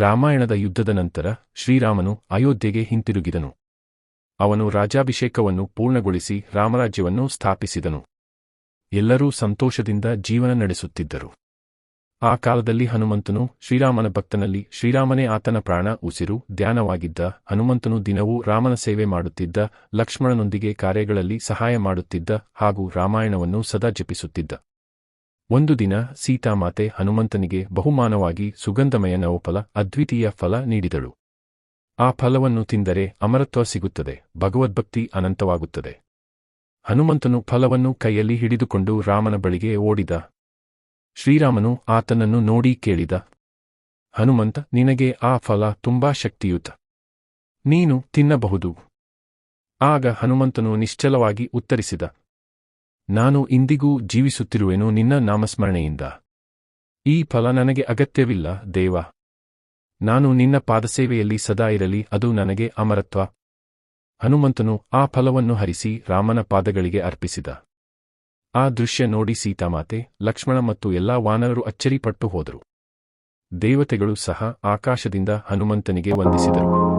ರಾಮಾಯಣದ ಯುದ್ಧದ ನಂತರ ಶ್ರೀರಾಮನು ಅಯೋಧ್ಯೆಗೆ ಹಿಂತಿರುಗಿದನು. ಅವನು ರಾಜ್ಯಾಭಿಷೇಕವನ್ನು ಪೂರ್ಣಗೊಳಿಸಿ ರಾಮರಾಜ್ಯವನ್ನು ಸ್ಥಾಪಿಸಿದನು. ಎಲ್ಲರೂ ಸಂತೋಷದಿಂದ ಜೀವನ ನಡೆಸುತ್ತಿದ್ದರು. ಆ ಕಾಲದಲ್ಲಿ ಹನುಮಂತನು ಶ್ರೀರಾಮನ ಭಕ್ತನಲ್ಲಿ ಶ್ರೀರಾಮನೇ ಆತನ ಪ್ರಾಣ ಉಸಿರು ಧ್ಯಾನವಾಗಿದ್ದ ಹನುಮಂತನು ದಿನವೂ ರಾಮನ ಸೇವೆ ಮಾಡುತ್ತಿದ್ದ ಲಕ್ಷ್ಮಣನೊಂದಿಗೆ ಕಾರ್ಯಗಳಲ್ಲಿ ಸಹಾಯ ಮಾಡುತ್ತಿದ್ದ ಹಾಗೂ ರಾಮಾಯಣವನ್ನು ಸದಾ ಜಪಿಸುತ್ತಿದ್ದ. ಒಂದು ದಿನ ಸೀತಾಮಾತೆ ಹನುಮಂತನಿಗೆ ಬಹುಮಾನವಾಗಿ ಸುಗಂಧಮಯ ನವಫಲ ಅದ್ವಿತೀಯ ಫಲ ನೀಡಿದಳು. ಆ ಫಲವನ್ನು ತಿಂದರೆ ಅಮರತ್ವ ಸಿಗುತ್ತದೆ, ಭಗವದ್ಭಕ್ತಿ ಅನಂತವಾಗುತ್ತದೆ. ಹನುಮಂತನು ಫಲವನ್ನು ಕೈಯಲ್ಲಿ ಹಿಡಿದುಕೊಂಡು ರಾಮನ ಬಳಿಗೆ ಓಡಿದ. ಶ್ರೀರಾಮನು ಆತನನ್ನು ನೋಡಿ ಕೇಳಿದ. ಹನುಮಂತ, ನಿನಗೆ ಆ ಫಲ ತುಂಬಾ ಶಕ್ತಿಯುತ. ನೀನು ತಿನ್ನಬಹುದು. ಆಗ ಹನುಮಂತನು ನಿಶ್ಚಲವಾಗಿ ಉತ್ತರಿಸಿದ. ನಾನು ಇಂದಿಗೂ ಜೀವಿಸುತ್ತಿರುವೆನು ನಿನ್ನ ನಾಮಸ್ಮರಣೆಯಿಂದ. ಈ ಫಲ ನನಗೆ ಅಗತ್ಯವಿಲ್ಲ, ದೇವ. ನಾನು ನಿನ್ನ ಪಾದಸೇವೆಯಲ್ಲಿ ಸದಾ ಇರಲಿ, ಅದು ನನಗೆ ಅಮರತ್ವ. ಹನುಮಂತನು ಆ ಫಲವನ್ನು ಹರಿಸಿ ರಾಮನ ಪಾದಗಳಿಗೆ ಅರ್ಪಿಸಿದ. ಆ ದೃಶ್ಯ ನೋಡಿ ಸೀತಾಮಾತೆ, ಲಕ್ಷ್ಮಣ ಮತ್ತು ಎಲ್ಲಾ ವಾನರರು ಅಚ್ಚರಿಪಟ್ಟು ಹೋದರು. ದೇವತೆಗಳು ಸಹ ಆಕಾಶದಿಂದ ಹನುಮಂತನಿಗೆ ವಂದಿಸಿದರು.